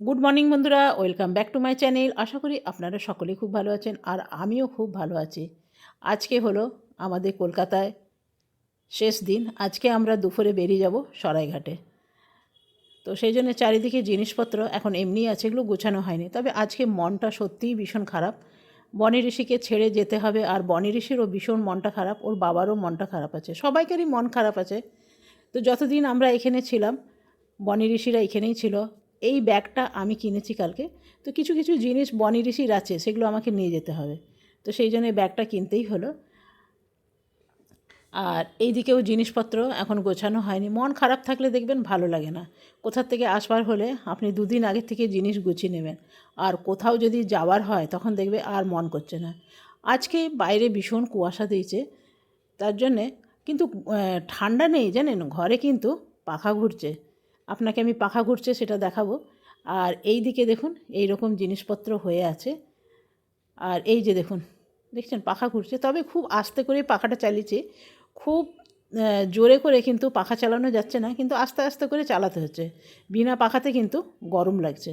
Good morning বন্ধুরা। Welcome back to my channel আশা করি আপনারা সকলেই খুব ভালো আছেন আর আমিও খুব ভালো আছি। আজকে হলো আমাদের কলকাতায় শেষ দিন। আজকে আমরা দুপুরে বেরিয়ে যাব সরাইঘাটে। তো সেই জন্য চারিদিকে জিনিসপত্র এখন এমনি আছে, এগুলো গোছানো হয়নি। তবে আজকে মনটা সত্যিই ভীষণ খারাপ। বনি ঋষিকে ছেড়ে যেতে হবে আর বনি ঋষিরও ভীষণ মনটা খারাপ, ওর বাবারও মনটা খারাপ আছে। সবাইকারই মন খারাপ আছে। তো যতদিন আমরা এখানে ছিলাম, বনি ঋষিরা এখানেই ছিল। এই ব্যাগটা আমি কিনেছি কালকে। তো কিছু কিছু জিনিস বনি ঋষির আছে, সেগুলো আমাকে নিয়ে যেতে হবে। তো সেই জন্য ব্যাগটা কিনতেই হলো। আর এই দিকেও জিনিসপত্র এখন গোছানো হয়নি। মন খারাপ থাকলে দেখবেন ভালো লাগে না। কোথার থেকে আসবার হলে আপনি দুদিন আগে থেকে জিনিস গুছিয়ে নেবেন। আর কোথাও যদি যাওয়ার হয়, তখন দেখবে আর মন করছে না। আজকে বাইরে ভীষণ কুয়াশা দিয়েছে। তার জন্যে কিন্তু ঠান্ডা নেই জানেন? ঘরে কিন্তু পাখা ঘুরছে। আপনাকে আমি পাখা ঘুরছে সেটা দেখাবো। আর এই দিকে দেখুন এই রকম জিনিসপত্র হয়ে আছে। আর এই যে দেখুন, দেখছেন পাখা ঘুরছে। তবে খুব আস্তে করে পাখাটা চালিয়েছে। খুব জোরে করে কিন্তু পাখা চালানো যাচ্ছে না, কিন্তু আস্তে আস্তে করে চালাতে হচ্ছে। বিনা পাখাতে কিন্তু গরম লাগছে।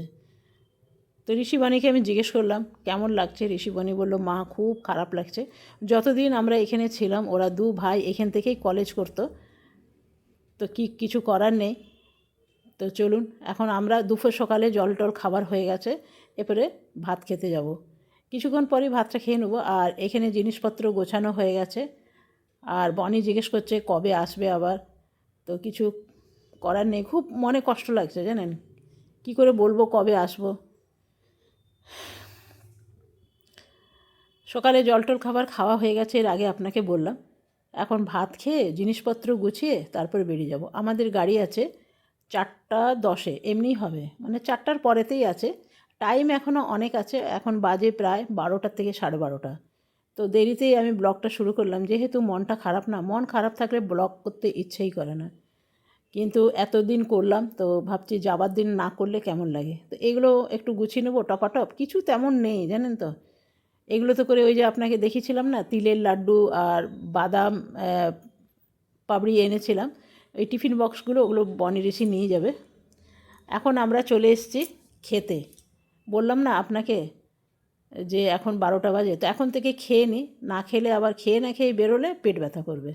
তো ঋষিবাণীকে আমি জিজ্ঞেস করলাম, কেমন লাগছে? ঋষিবাণী বলল, মা, খুব খারাপ লাগছে। যতদিন আমরা এখানে ছিলাম, ওরা দু ভাই এখান থেকেই কলেজ করতো। তো কি, কিছু করার নেই? তো চলুন, এখন আমরা দুপুর সকালে জল টল খাবার হয়ে গেছে এরপরে ভাত খেতে যাব। কিছুক্ষণ পরেই ভাতটা খেয়ে নেব, আর এখানে জিনিসপত্র গোছানো হয়ে গেছে। আর বনি জিজ্ঞেস করছে, কবে আসবে আবার? তো কিছু করার নেই, খুব মনে কষ্ট লাগছে, জানেন? কি করে বলব, কবে আসব? সকালে জল টল খাবার খাওয়া হয়ে গেছে, এর আগে আপনাকে বললাম। এখন ভাত খেয়ে জিনিসপত্র গুছিয়ে তারপরে বেরিয়ে যাব। আমাদের গাড়ি আছে চারটা দশে, এমনিই হবে। মানে চারটার পরেতেই আছে। টাইম এখনও অনেক আছে। এখন বাজে প্রায় বারোটার থেকে সাড়ে বারোটা। তো দেরিতেই আমি ব্লগটা শুরু করলাম। যেহেতু মনটা খারাপ না, মন খারাপ থাকলে ব্লগ করতে ইচ্ছেই করে না। কিন্তু এতদিন করলাম, তো ভাবছি যাবার দিন না করলে কেমন লাগে? তো এগুলো একটু গুছিয়ে নেব, টপাটপ। কিছু তেমন নেই, জানেন তো? এগুলো তো করে ওই যে আপনাকে দেখিয়েছিলাম না, তিলের লাড্ডু আর বাদাম পাপড়ি এনেছিলাম। ওই টিফিন বক্সগুলো ওগুলো বনি ঋষি নিয়ে যাবে। এখন আমরা চলে এসেছি খেতে। বললাম না আপনাকে যে এখন বারোটা বাজে, তো এখন থেকে খেয়ে নিই না খেলে আবার খেয়ে না খেয়ে বেরোলে পেট ব্যথা করবে।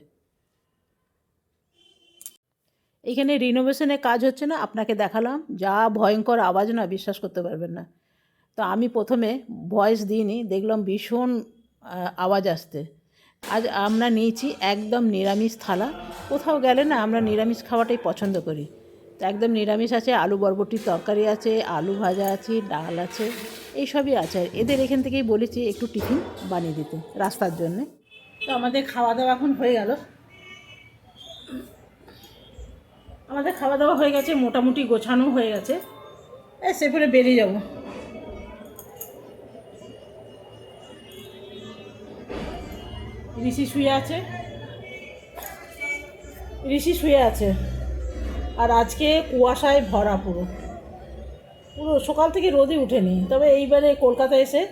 এখানে রিনোভেশনের কাজ হচ্ছে না, আপনাকে দেখালাম। যা ভয়ঙ্কর আওয়াজ না, বিশ্বাস করতে পারবেন না। তো আমি প্রথমে ভয়েস দিইনি, দেখলাম ভীষণ আওয়াজ আসতে আজ আমরা নিয়েছি একদম নিরামিষ থালা। কোথাও গেলে না আমরা নিরামিষ খাওয়াটাই পছন্দ করি। তো একদম নিরামিষ আছে, আলু বরবটির তরকারি আছে, আলু ভাজা আছে, ডাল আছে, এইসবই আছে। আর এদের এখান থেকেই বলেছি একটু টিফিন বানিয়ে দিতে রাস্তার জন্যে। তো আমাদের খাওয়া দাওয়া এখন হয়ে গেল। আমাদের খাওয়া দাওয়া হয়ে গেছে, মোটামুটি গোছানো হয়ে গেছে। এই সেপরে বেরিয়ে যাব। ঋষি শুয়ে আছে। ঋষি শুয়ে আছে। আর আজকে কুয়াশায় ভরা পুরো। পুরো সকাল থেকে রোদে উঠেনি। তবে এইবারে কলকাতা এসে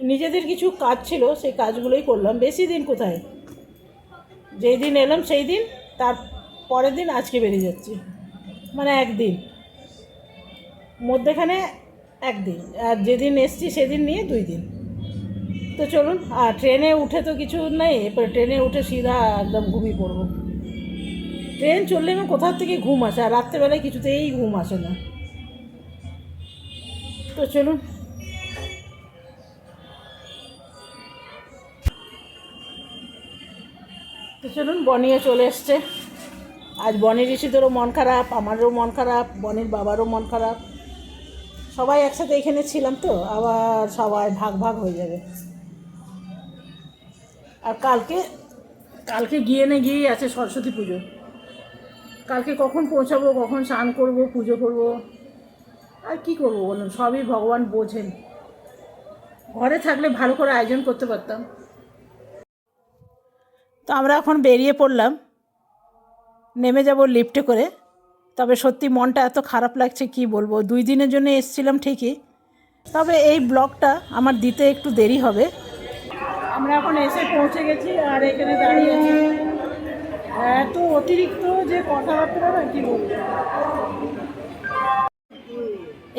নিজেদের কিছু কাজ ছিল, সেই কাজগুলোই করলাম। বেশি দিন কোথায়? যেই দিন এলাম, সেই দিন তার পরের দিন আজকে বেরিয়ে যাচ্ছি। মানে একদিন। মধ্যেখানে একদিন। আর যেদিন এসছি, সেদিন নিয়ে দুই দিন। তো চলুন, আর ট্রেনে উঠে তো কিছু নেই, এরপর ট্রেনে উঠে সিধা একদম ঘুমিয়ে পড়ব। ট্রেন চললে আমার কোথার থেকে ঘুম আসে? আর রাত্রেবেলায় কিছুতেই ঘুম আসে না। তো চলুন। তো চলুন বনিও চলে এসছে। আজ বনের ঋষিদেরও মন খারাপ, আমারও মন খারাপ, বনের বাবারও মন খারাপ। সবাই একসাথে এখানে ছিলাম তো, আবার সবাই ভাগ ভাগ হয়ে যাবে। আর কালকে কালকে গিয়ে না গিয়েই আছে সরস্বতী পুজো। কালকে কখন পৌঁছাবো, কখন স্নান করব, পুজো করব? আর কি করব বলুন, সবই ভগবান বোঝেন। ঘরে থাকলে ভালো করে আয়োজন করতে পারতাম। তো আমরা এখন বেরিয়ে পড়লাম। নেমে যাব লিফটে করে। তবে সত্যি মনটা এত খারাপ লাগছে, কি বলব? দুই দিনের জন্য এসেছিলাম ঠিকই। তবে এই ব্লগটা আমার দিতে একটু দেরি হবে। আমরা এখন এসে পৌঁছে গেছি আর এখানে দাঁড়িয়ে আছি। এত অতিরিক্ত যে কথাবার্তা না কি বলব?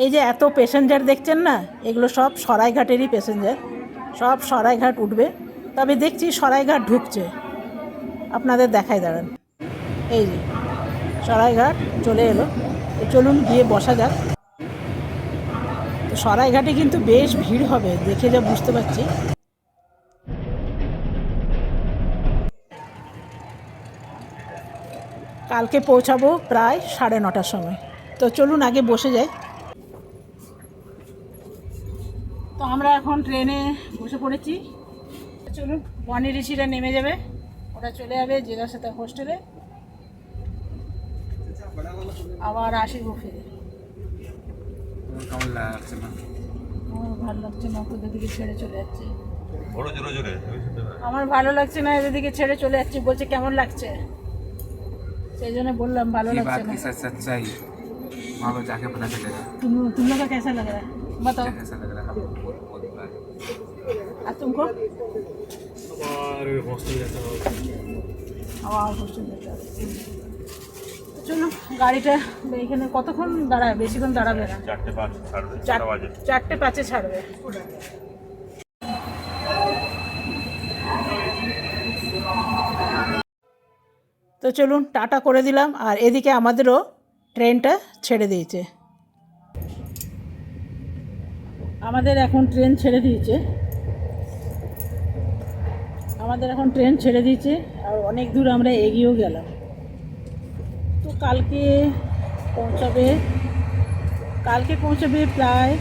এই যে এত প্যাসেঞ্জার দেখছেন না, এগুলো সব সরাইঘাটেরই প্যাসেঞ্জার সব সরাইঘাট উঠবে। তবে দেখছি সরাইঘাট ঢুকছে। আপনাদের দেখাই দাঁড়ান। এই যে সরাইঘাট চলে এলো। তো চলুন গিয়ে বসা যাক। তো সরাইঘাটে কিন্তু বেশ ভিড় হবে, দেখে যা বুঝতে পারছি। কালকে পৌঁছাবো প্রায় সাড়ে নটার সময়। তো চলুন আগে বসে যাই। তো আমরা এখন ট্রেনে বসে পড়েছি। চলুন বনি ঋষিরা নেমে যাবে। ওরা চলে যাবে জেলার সাথে হোস্টেলে। আবার আসিব ফিরে। কেমন লাগছে না? আমার ভালো লাগছে না তোদের দিকে ছেড়ে চলে যাচ্ছে। বড় জোরে জোরে আমার ভালো লাগছে না এদের দিকে ছেড়ে চলে যাচ্ছে বলছে কেমন লাগছে? সেই জন্য বললাম ভালো ये লাগছে बात না की सच सच्चाई वहाँ पर जाके पता चलेगा तुम तुम लोग का कैसा लग रहा है बताओ क्या कैसा लग रहा है हमको बहुत बहुत बुरा है আর तुमको আর হস্টেল যেতে হবে আবার হোস্টেল যেতে হবে তো চলো গাড়িটা এখানে কতক্ষণ দাঁড়ায় বেশিক্ষণ দাঁড়াবে না চারটে পাঁচ ছাড়বে চার- চারটা বাজে চারটে পাঁচে ছাড়বে তো চলুন টাটা করে দিলাম আর এদিকে আমাদেরও ট্রেনটা ছেড়ে দিয়েছে। আমাদের এখন ট্রেন ছেড়ে দিয়েছে। আমাদের এখন ট্রেন ছেড়ে দিয়েছে আর অনেক দূর আমরা এগিয়েও গেলাম। তো কালকে পৌঁছাবে কালকে পৌঁছাবে প্রায়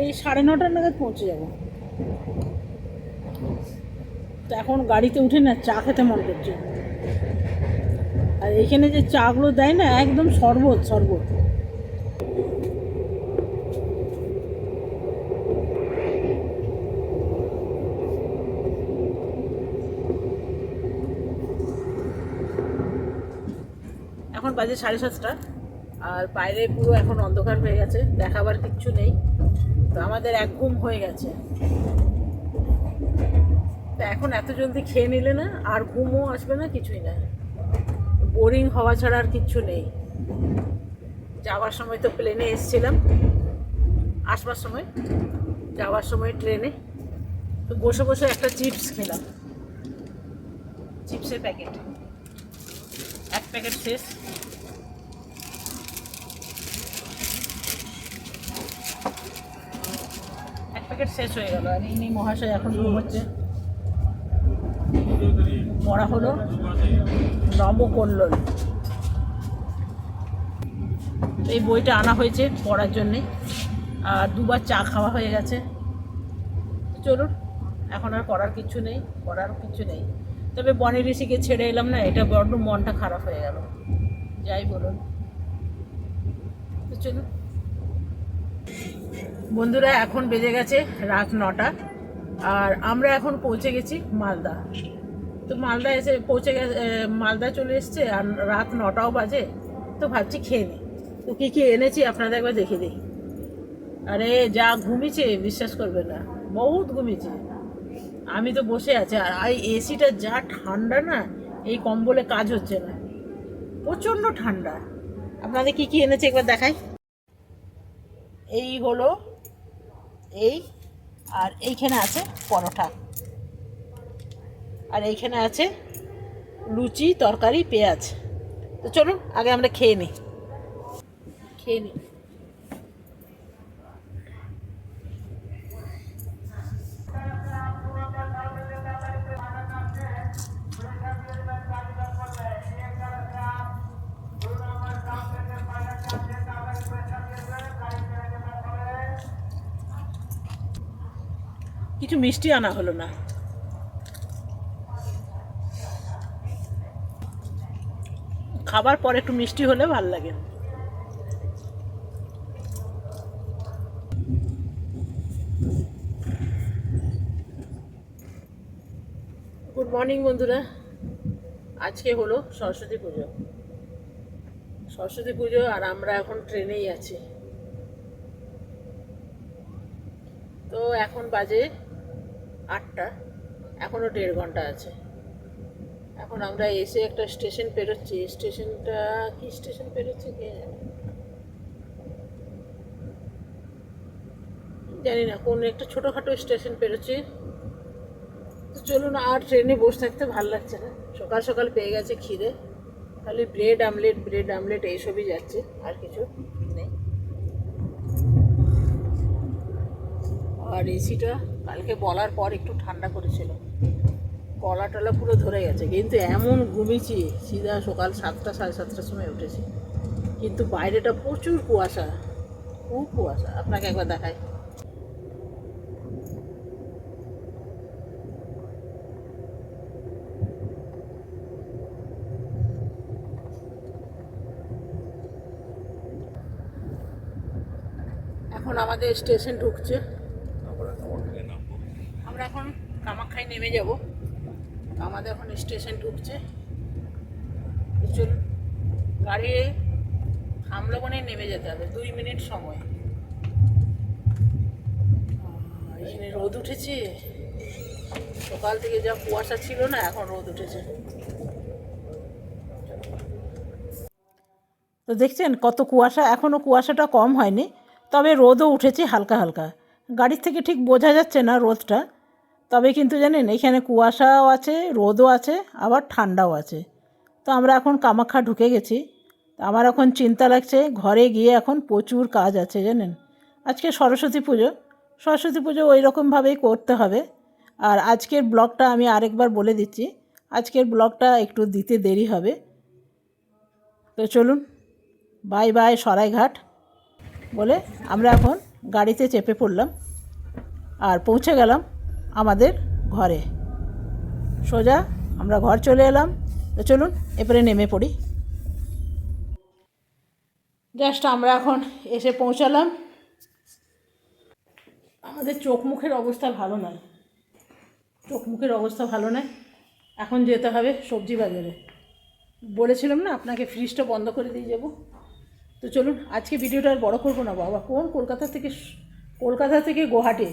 এই সাড়ে নটার নাগাদ পৌঁছে যাব। তো এখন গাড়িতে উঠে না চা খেতে মন করছে। আর এখানে যে চাগুলো দেয় না, একদম শরবত শরবত। এখন বাজে সাড়ে সাতটা, আর বাইরে পুরো এখন অন্ধকার হয়ে গেছে, দেখাবার কিচ্ছু নেই। তো আমাদের এক ঘুম হয়ে গেছে। তো এখন এত জলদি খেয়ে নিলে না আর ঘুমও আসবে না, কিছুই না। বোরিং হওয়া ছাড়া আর কিচ্ছু নেই। যাওয়ার সময় তো প্লেনে এসছিলাম। আসবার সময়, যাওয়ার সময় ট্রেনে তো বসে বসে একটা চিপস খেলাম। চিপসের প্যাকেট এক প্যাকেট শেষ। এক প্যাকেট শেষ হয়ে গেল। আর ইনি মহাশয় এখন ঘুমোচ্ছে। পড়া হলো নবকল্লোল এই বইটা আনা হয়েছে পড়ার জন্যে। আর দুবার চা খাওয়া হয়ে গেছে। চলুন, এখন আর করার কিছু নেই, করার কিছু নেই। তবে বনি ঋষিকে ছেড়ে এলাম না, এটা বড্ড মনটা খারাপ হয়ে গেল। যাই বলুন। তো চলুন। বন্ধুরা, এখন বেজে গেছে রাত নটা। আর আমরা এখন পৌঁছে গেছি মালদা। তো মালদা এসে পৌঁছে গেছে মালদা চলে এসছে, আর রাত নটাও বাজে, তো ভাবছি খেয়ে নিই তো কী কী এনেছি আপনাদের একবার দেখে দিই। আরে, যা ঘুমিয়েছে, বিশ্বাস করবে না, বহুত ঘুমিয়েছে। আমি তো বসে আছি, আর এই এসিটা যা ঠান্ডা না, এই কম্বলে কাজ হচ্ছে না। প্রচণ্ড ঠান্ডা। আপনাদের কি কি এনেছে একবার দেখাই। এই হলো, এই, আর এইখানে আছে পরোটা। আর এইখানে আছে লুচি, তরকারি, পেঁয়াজ। তো চলুন, আগে আমরা খেয়ে নিই। খেয়ে নিই। কিছু মিষ্টি আনা হলো না। খাবার পর একটু মিষ্টি হলে ভালো লাগে। গুড মর্নিং বন্ধুরা। আজকে হলো সরস্বতী পুজো। সরস্বতী পুজো আর আমরা এখন ট্রেনেই আছি। তো এখন বাজে আটটা। এখনও দেড় ঘণ্টা আছে। এখন আমরা এসে একটা স্টেশন পেরোচ্ছি। স্টেশনটা, কি স্টেশন পেরোচ্ছে কে জানি? না, কোন একটা ছোটোখাটো স্টেশন পেরোচ্ছি। তো চলুন আর ট্রেনে বসে থাকতে ভালো লাগছে না। সকাল সকাল পেয়ে গেছে খিদে। খালি ব্রেড, আমলেট ব্রেড, আমলেট এইসবই যাচ্ছে, আর কিছু নেই। আর এসিটা কালকে বলার পর একটু ঠান্ডা করেছিল। গলা টলা পুরো ধরে গেছে। কিন্তু এমন ঘুমিয়েছি সিধা সকাল সাতটা সাড়ে সাতটার সময় উঠেছি। কিন্তু বাইরেটা প্রচুর কুয়াশা খুব কুয়াশা। আপনাকে একবার দেখাই। এখন আমাদের স্টেশন ঢুকছে। আমরা এখন কামাখ্যায় নেমে যাব। আমাদের এখন স্টেশন ঢুকছে। চলুন গাড়ি থামলো মানে নেমে যেতে হবে, দুই মিনিট সময়। এখানে রোদ উঠেছে। সকাল থেকে যা কুয়াশা ছিল না, এখন রোদ উঠেছে। তো দেখছেন কত কুয়াশা এখনও কুয়াশাটা কম হয়নি, তবে রোদও উঠেছে হালকা হালকা। গাড়ির থেকে ঠিক বোঝা যাচ্ছে না রোদটা। তবে কিন্তু জানেন, এখানে কুয়াশাও আছে, রোদও আছে, আবার ঠান্ডাও আছে। তো আমরা এখন কামাখ্যা ঢুকে গেছি। আমার এখন চিন্তা লাগছে, ঘরে গিয়ে এখন প্রচুর কাজ আছে জানেন। আজকে সরস্বতী পুজো। সরস্বতী পুজো ওই রকমভাবেই করতে হবে। আর আজকের ব্লগটা আমি আরেকবার বলে দিচ্ছি, আজকের ব্লগটা একটু দিতে দেরি হবে। তো চলুন, বাই বাই সরাইঘাট বলে আমরা এখন গাড়িতে চেপে পড়লাম। আর পৌঁছে গেলাম। আমাদের ঘরে। সোজা, আমরা ঘর চলে এলাম। তো চলুন এরপরে নেমে পড়ি। জাস্ট আমরা এখন এসে পৌঁছালাম। আমাদের চোখ মুখের অবস্থা ভালো নয়। চোখ মুখের অবস্থা ভালো নয়। এখন যেতে হবে সবজি বাজারে। বলেছিলাম না, আপনাকে ফ্রিজটা বন্ধ করে দিয়ে যাব। তো চলুন, আজকে ভিডিওটা আর বড় করব না বাবা। কোন কলকাতা থেকে কলকাতা থেকে গুয়াহাটি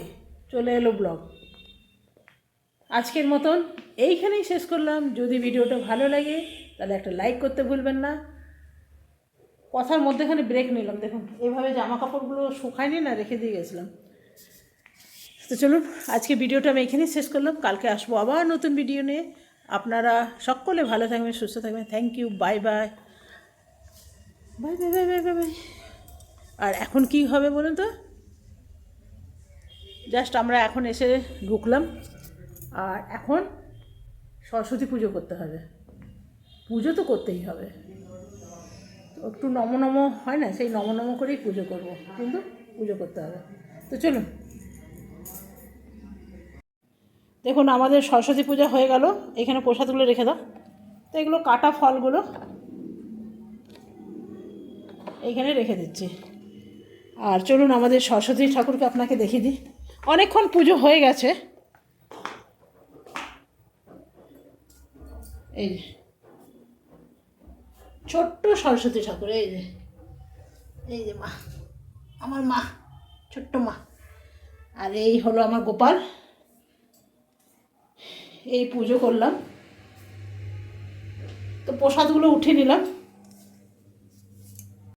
চলে এলো ব্লগ আজকের মতন এইখানেই শেষ করলাম। যদি ভিডিওটা ভালো লাগে, তাহলে একটা লাইক করতে ভুলবেন না। কথার মধ্যেখানে ব্রেক নিলাম। দেখুন, এভাবে জামা কাপড়গুলো শুকায়নি না, রেখে দিয়ে গেছিলাম। তো চলুন, আজকে ভিডিওটা আমি এখানেই শেষ করলাম। কালকে আসব আবার নতুন ভিডিও নিয়ে। আপনারা সকলে ভালো থাকবেন, সুস্থ থাকবেন। Thank you bye bye bye bye bye bye bye bye আর এখন কি হবে বলুন তো? জাস্ট আমরা এখন এসে ঢুকলাম। আর এখন সরস্বতী পুজো করতে হবে। পুজো তো করতেই হবে। তো একটু নম নম হয় না, সেই নম নম করেই পুজো করব। কিন্তু পুজো করতে হবে। তো চলুন। দেখুন, আমাদের সরস্বতী পূজা হয়ে গেল। এখানে প্রসাদগুলো রেখে দাও। তো এগুলো কাটা ফলগুলো এইখানে রেখে দিচ্ছি। আর চলুন, আমাদের সরস্বতী ঠাকুরকে আপনাকে দেখিয়ে দিই। অনেকক্ষণ পুজো হয়ে গেছে। এই যে। ছোট্ট সরস্বতী ঠাকুর, এই যে। এই যে মা, আমার মা, ছোট্ট মা। আর এই হলো আমার গোপাল। এই পুজো করলাম। তো প্রসাদগুলো উঠে নিলাম।